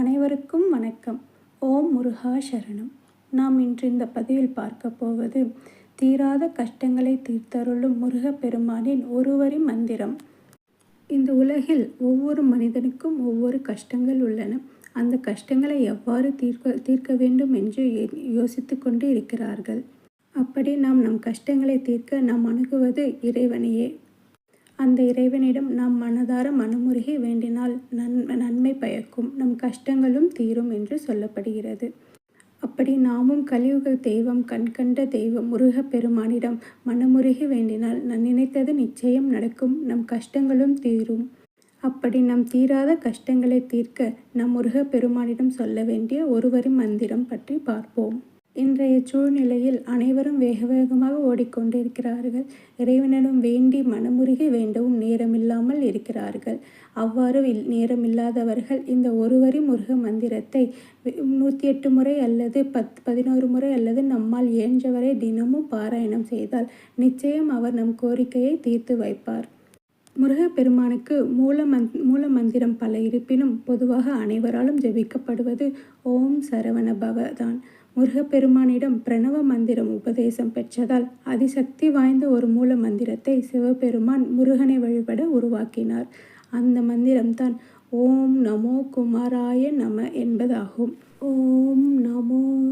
அனைவருக்கும் வணக்கம். ஓம் முருகா சரணம். நாம் இன்று இந்த பதிவில் பார்க்க போவது தீராத கஷ்டங்களை தீர்த்தருளும் முருகப்பெருமானின் ஒருவரி மந்திரம். இந்த உலகில் ஒவ்வொரு மனிதனுக்கும் ஒவ்வொரு கஷ்டங்கள் உள்ளன. அந்த கஷ்டங்களை எவ்வாறு தீர்க்க தீர்க்க வேண்டும் என்று யோசித்து கொண்டு இருக்கிறார்கள். அப்படி நாம் நம் கஷ்டங்களை தீர்க்க நாம் அணுகுவது இறைவனையே. அந்த இறைவனிடம் நாம் மனதார மனமுருகி வேண்டினால் நன் நன்மை பயக்கும் நம் கஷ்டங்களும் தீரும் என்று சொல்லப்படுகிறது. அப்படி நாமும் கலியுக தெய்வம் கண்கண்ட தெய்வம் முருக பெருமானிடம் மனமுருகி வேண்டினால் நான் நினைத்தது நிச்சயம் நடக்கும் நம் கஷ்டங்களும் தீரும். அப்படி நம் தீராத கஷ்டங்களை தீர்க்க நம் முருக பெருமானிடம் சொல்ல வேண்டிய ஒருவரி மந்திரம் பற்றி பார்ப்போம். இன்றைய சூழ்நிலையில் அனைவரும் வேக வேகமாக ஓடிக்கொண்டிருக்கிறார்கள். இறைவனிடம் வேண்டி மனமுருகி வேண்டவும் நேரமில்லாமல் இருக்கிறார்கள். அவ்வாறு நேரமில்லாதவர்கள் இந்த ஒருவரி முருக மந்திரத்தை நூற்றி எட்டு முறை அல்லது பத் பதினோரு முறை அல்லது நம்மால் இயன்றவரை தினமும் பாராயணம் செய்தால் நிச்சயம் அவர் நம் கோரிக்கையை தீர்த்து வைப்பார். முருகப்பெருமானுக்கு மூல மந் மூல மந்திரம் பல இருப்பினும் பொதுவாக அனைவராலும் ஜபிக்கப்படுவது ஓம் சரவண பவ தான். முருகப்பெருமானிடம் பிரணவ மந்திரம் உபதேசம் பெற்றதால் அதிசக்தி வாய்ந்த ஒரு மூல மந்திரத்தை சிவபெருமான் முருகனை வழிபட உருவாக்கினார். அந்த மந்திரம்தான் ஓம் நமோ குமாராய நம என்பதாகும். ஓம் நமோ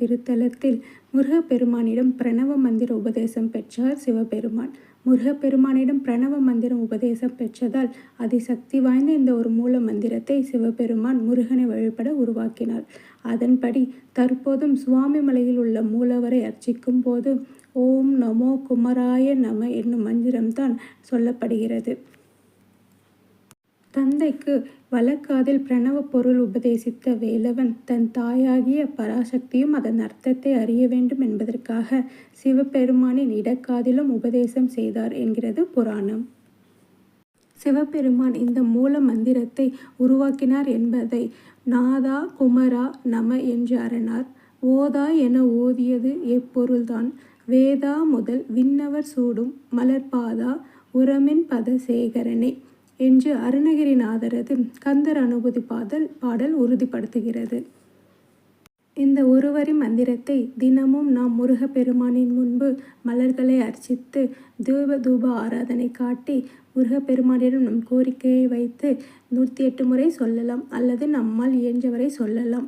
திருத்தலத்தில் முருகப்பெருமானிடம் பிரணவ மந்திர உபதேசம் பெற்றார் சிவபெருமான். முருகப்பெருமானிடம் பிரணவ மந்திரம் உபதேசம் பெற்றதால் அதிசக்தி வாய்ந்த இந்த ஒரு மூல மந்திரத்தை சிவபெருமான் முருகனை வழிபட உருவாக்கினார். அதன்படி தற்போதும் சுவாமி மலையில் உள்ள மூலவரை அர்ச்சிக்கும் போது ஓம் நமோ குமராய நம என்னும் மந்திரம்தான் சொல்லப்படுகிறது. தந்தைக்கு வழக்காதில் பிரணவ பொருள் உபதேசித்த வேலவன் தன் தாயாகிய பராசக்தியும் அதன் அர்த்தத்தை அறிய வேண்டும் என்பதற்காக சிவபெருமானின் இடக்காதிலும் உபதேசம் செய்தார் என்கிறது புராணம். சிவபெருமான் இந்த மூல மந்திரத்தை உருவாக்கினார் என்பதை நாதா குமரா நம என்று அரணார். ஓதா என ஓதியது எப்பொருள்தான். வேதா முதல் விண்ணவர் சூடும் மலர்பாதா உரமின் பதசேகரனே. என்று அருணகிரிநாதரது கந்தர் அனுபூதி பாடல் பாடல் உறுதிப்படுத்துகிறது. இந்த ஒருவரி மந்திரத்தை தினமும் நாம் முருகப்பெருமானின் முன்பு மலர்களை அர்ச்சித்து தூப தூப ஆராதனை காட்டி முருகப்பெருமானிடம் நம் கோரிக்கையை வைத்து நூற்றி எட்டு முறை சொல்லலாம் அல்லது நம்மால் இயன்றவரை சொல்லலாம்.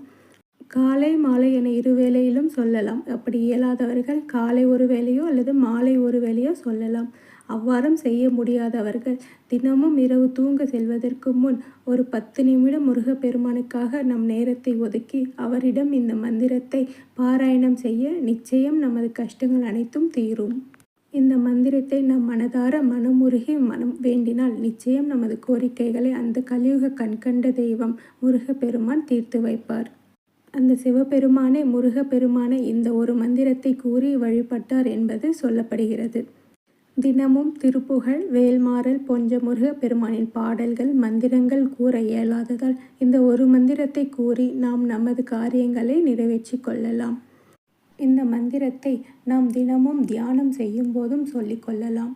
காலை மாலை என இரு வேளையிலும் சொல்லலாம். அப்படி இயலாதவர்கள் காலை ஒரு வேலையோ அல்லது மாலை ஒரு வேலையோ சொல்லலாம். அவ்வாறும் செய்ய முடியாதவர்கள் தினமும் இரவு தூங்க செல்வதற்கு முன் ஒரு பத்து நிமிடம் முருகப்பெருமானுக்காக நம் நேரத்தை ஒதுக்கி அவரிடம் இந்த மந்திரத்தை பாராயணம் செய்ய நிச்சயம் நமது கஷ்டங்கள் அனைத்தும் தீரும். இந்த மந்திரத்தை நம் மனதார மனமுருகி மனம் வேண்டினால் நிச்சயம் நமது கோரிக்கைகளை அந்த கலியுக கண்கண்ட தெய்வம் முருகப்பெருமான் தீர்த்து வைப்பார். அந்த சிவபெருமானே முருகப்பெருமானை இந்த ஒரு மந்திரத்தை கூறி வழிபட்டார் என்பது சொல்லப்படுகிறது. தினமும் திருப்புகழ் வேல்மாறல் போன்ற முருக பெருமானின் பாடல்கள் மந்திரங்கள் கூற இயலாததால் இந்த ஒரு மந்திரத்தை கூறி நாம் நமது காரியங்களை நிறைவேற்றி கொள்ளலாம். இந்த மந்திரத்தை நாம் தினமும் தியானம் செய்யும் போதும் சொல்லிக்கொள்ளலாம்